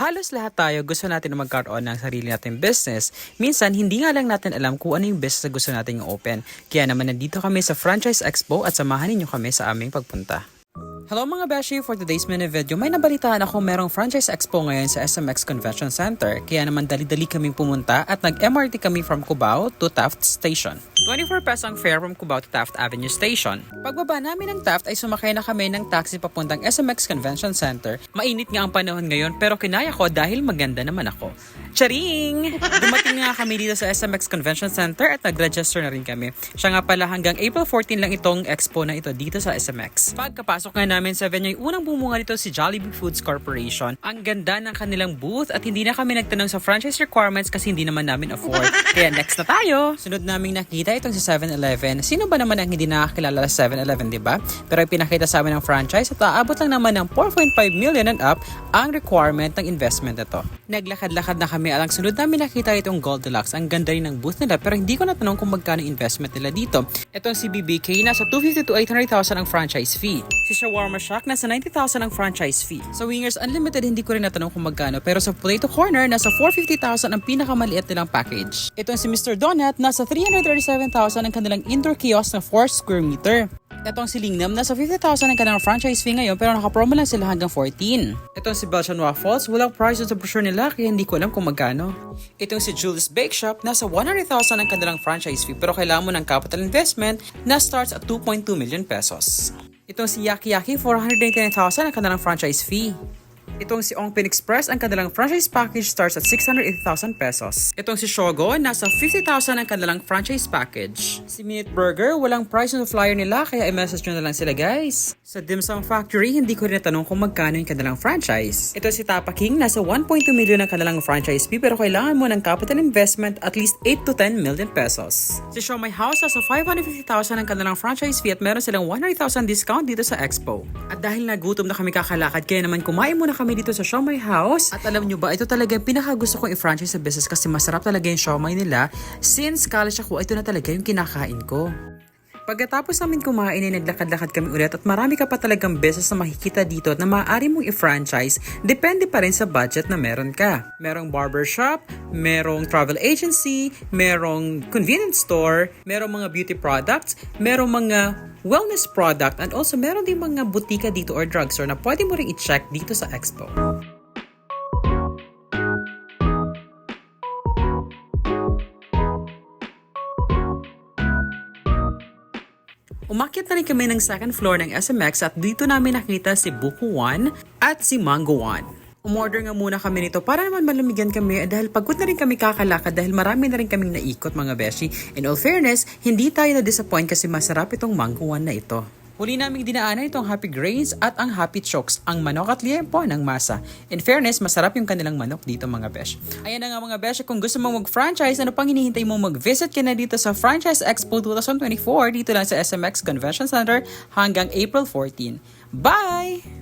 Halos lahat tayo gusto natin na magkaroon ng sarili nating business. Minsan, hindi nga lang natin alam kung ano yung business na gusto natin i-open. Kaya naman nandito kami sa Franchise Expo at samahan ninyo kami sa aming pagpunta. Hello mga Beshi! For today's mini video, may nabalitaan ako merong Franchise Expo ngayon sa SMX Convention Center. Kaya naman dali-dali kaming pumunta at nag-MRT kami from Cubao to Taft Station. 24 pesos ang fare from Cubao to Taft Avenue Station. Pagbaba namin ng Taft ay sumakay na kami ng taxi papuntang SMX Convention Center. Mainit nga ang panahon ngayon pero kinaya ko dahil maganda naman ako. Charing! Dumating nga kami dito sa SMX Convention Center at nag-register na rin kami. Siya nga pala hanggang April 14 lang itong expo na ito dito sa SMX. Pagkapasok nga namin sa venue, unang bumunga dito si Jollibee Foods Corporation. Ang ganda ng kanilang booth at hindi na kami nagtanong sa franchise requirements kasi hindi naman namin afford. Kaya next na tayo! Sunod naming nakita itong si 7-Eleven. Sino ba naman ang hindi nakakilala sa 7-Eleven, di ba? Pero pinakita sa amin ng franchise at aabot lang naman ng 4.5 million and up ang requirement ng investment ito. Naglakad-lakad na kami alang sunod namin nakita itong Gold Deluxe. Ang ganda rin ng booth nila pero hindi ko natanong kung magkano investment nila dito. Itong si BBK nasa 250 to 800,000 ang franchise fee. Si Shawarma Shack nasa 90,000 ang franchise fee. Sa Wingers Unlimited hindi ko rin natanong kung magkano pero sa Potato Corner nasa 450,000 ang pinakamaliit nilang package. Itong si Mr. Donut nasa 337,000 ang kanilang indoor kiosk na 4 square meter. Itong si Lingnam, nasa 50,000 ang kanilang franchise fee ngayon pero nakapromo lang sila hanggang 14. Itong si Belgian Waffles, walang price sa brochure nila kaya hindi ko alam kung magkano. Itong si Julius Bake Shop, nasa 100,000 ang kanilang franchise fee pero kailangan mo ng capital investment na starts at 2.2 million pesos. Itong si Yaki Yaki, 489,000 ang kanilang franchise fee. Itong si Ongpin Express, ang kanilang franchise package starts at 680,000 pesos. Itong si Shogo, nasa 50,000 ang kanilang franchise package. Si Minute Burger, walang price ng flyer nila kaya i-message nyo na lang sila guys. Sa Dim Sum Factory, hindi ko rin natanong kung magkano yung kanilang franchise. Ito si Tapa King, nasa 1.2 million ang kanilang franchise fee pero kailangan mo ng capital investment at least 8 to 10 million pesos. Si Show My House, nasa 550,000 ang kanilang franchise fee at meron silang 100,000 discount dito sa Expo. At dahil nagutom na kami kakalakad, kaya naman kumain muna kami dito sa Show My House. At alam nyo ba, ito talaga yung pinaka gusto kong i-franchise sa business kasi masarap talaga yung siomay nila. Since college ako, ito na talaga yung kinakain ko. Pagkatapos namin kumain ay naglakad-lakad kami ulit at marami ka pa talagang beses na makikita dito na maaari mong i-franchise depende pa rin sa budget na meron ka. Merong barbershop, merong travel agency, merong convenience store, merong mga beauty products, merong mga wellness product and also meron din mga butika dito or drugstore na pwede mo rin i-check dito sa expo. Umakyat na rin kami ng second floor ng SMX at dito namin nakita si Buko 1 at si Mango 1. Umorder nga muna kami nito para naman malumigan kami dahil pagod na rin kami kakalakad dahil marami na rin kaming naikot mga beshi. In all fairness, hindi tayo na-disappoint kasi masarap itong Mango 1 na ito. Huli naming dinaanan itong Happy Grains at ang Happy Chokes, ang manok at liempo ng masa. In fairness, masarap yung kanilang manok dito mga besh. Ayan na nga mga besh, kung gusto mo mag-franchise, ano pang hinihintay mo mag-visit ka na dito sa Franchise Expo 2024 dito lang sa SMX Convention Center hanggang April 14. Bye!